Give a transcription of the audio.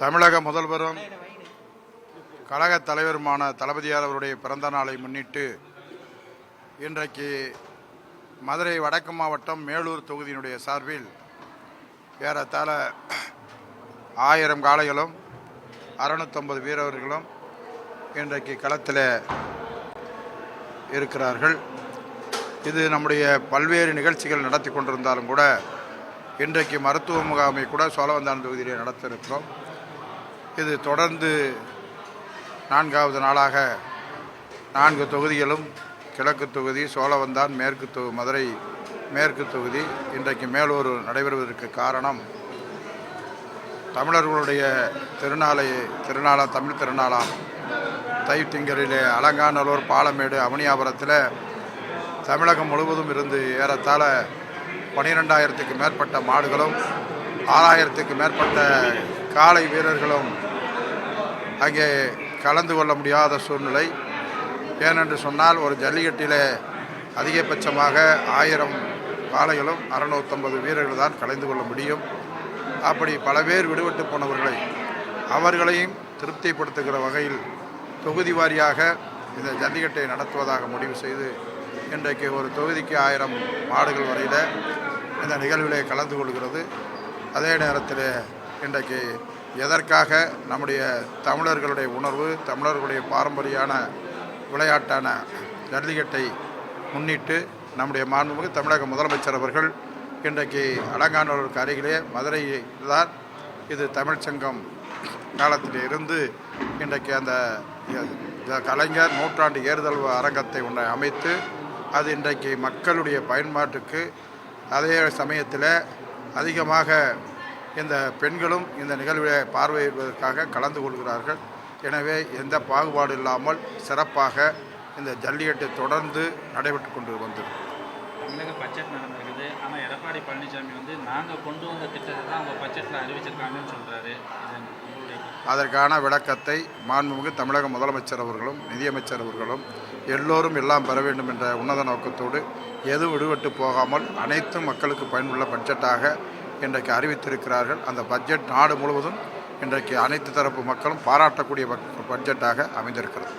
தமிழக முதல்வரும் கழக தலைவருமான தளபதியார் அவருடைய பிறந்த நாளை முன்னிட்டு இன்றைக்கு மதுரை வடக்கு மாவட்டம் மேலூர் தொகுதியினுடைய சார்பில் ஏறத்தாழ ஆயிரம் காளைகளும் அறுநூத்தொம்பது வீரர்களும் இன்றைக்கு களத்தில் இருக்கிறார்கள். இது நம்முடைய பல்வேறு நிகழ்ச்சிகள் நடத்தி கொண்டிருந்தாலும் கூட இன்றைக்கு மருத்துவ முகாமை கூட சோழவந்தான் தொகுதியிலே நடத்திருக்கிறோம் இது தொடர்ந்து நான்காவது நாளாக நான்கு தொகுதிகளும் கிழக்கு தொகுதி சோழவந்தான் மேற்கு தொ மதுரை மேற்கு தொகுதி இன்றைக்கு மேலூர் நடைபெறுவதற்கு காரணம் தமிழர்களுடைய திருநாளை திருநாளாம் தமிழ் திருநாளாம் தை திங்களிலே அலங்காநல்லூர் பாலமேடு அவனியாபுரத்தில் தமிழகம் முழுவதும் இருந்து ஏறத்தாழ பனிரெண்டாயிரத்துக்கு மேற்பட்ட மாடுகளும் ஆறாயிரத்துக்கு மேற்பட்ட காளை வீரர்களும் அங்கே கலந்து கொள்ள முடியாத சூழ்நிலை. ஏனென்று சொன்னால் ஒரு ஜல்லிக்கட்டில் அதிகபட்சமாக ஆயிரம் காளைகளும் அறநூற்றம்பது வீரர்கள் தான் கலந்து கொள்ள முடியும். அப்படி பல பேர் விடுபட்டு போனவர்களை அவர்களையும் திருப்திப்படுத்துகிற வகையில் தொகுதி வாரியாக இந்த ஜல்லிக்கட்டை நடத்துவதாக முடிவு செய்து இன்றைக்கு ஒரு தொகுதிக்கு ஆயிரம் மாடுகள் வரையில் இந்த நிகழ்விலே கலந்து கொள்கிறது. அதே நேரத்தில் இன்றைக்கு எதற்காக நம்முடைய தமிழர்களுடைய உணர்வு தமிழர்களுடைய பாரம்பரியான விளையாட்டான ஜல்லிக்கட்டை முன்னிட்டு நம்முடைய மாண்புமிகு தமிழக முதலமைச்சர் அவர்கள் இன்றைக்கு அலங்காநல்லூருக்கு அருகிலே மதுரையில் தான் இது தமிழ்ச்சங்கம் காலத்தில் இருந்து இன்றைக்கு அந்த கலைஞர் நூற்றாண்டு ஏறுதல் அரங்கத்தை ஒன்றை அமைத்து அது இன்றைக்கு மக்களுடைய பயன்பாட்டுக்கு அதே சமயத்தில் அதிகமாக இந்த பெண்களும் இந்த நிகழ்வை பார்வையிடுவதற்காக கலந்து கொள்கிறார்கள். எனவே எந்த பாகுபாடு இல்லாமல் சிறப்பாக இந்த ஜல்லிக்கட்டு தொடர்ந்து நடைபெற்று கொண்டு வந்தது தமிழக பட்ஜெட் நடந்திருக்குது. ஆனால் எடப்பாடி பழனிசாமி வந்து நாங்கள் கொண்டு வந்த திட்டத்தை தான் அவங்க பட்ஜெட்டில் அறிவிச்சிருக்காங்கன்னு சொல்கிறாரு அதற்கான விளக்கத்தை மாண்புமிகு தமிழக முதலமைச்சர் அவர்களும் நிதியமைச்சர் அவர்களும் எல்லோரும் எல்லாம் பெற வேண்டும் என்ற உன்னத நோக்கத்தோடு எது விடுபட்டு போகாமல் அனைத்தும் மக்களுக்கு பயனுள்ள பட்ஜெட்டாக இன்றைக்கு அறிவித்திருக்கிறார்கள். அந்த பட்ஜெட் நாடு முழுவதும் இன்றைக்கு அனைத்து தரப்பு மக்களும் பாராட்டக்கூடிய பட்ஜெட்டாக அமைந்திருக்கிறது.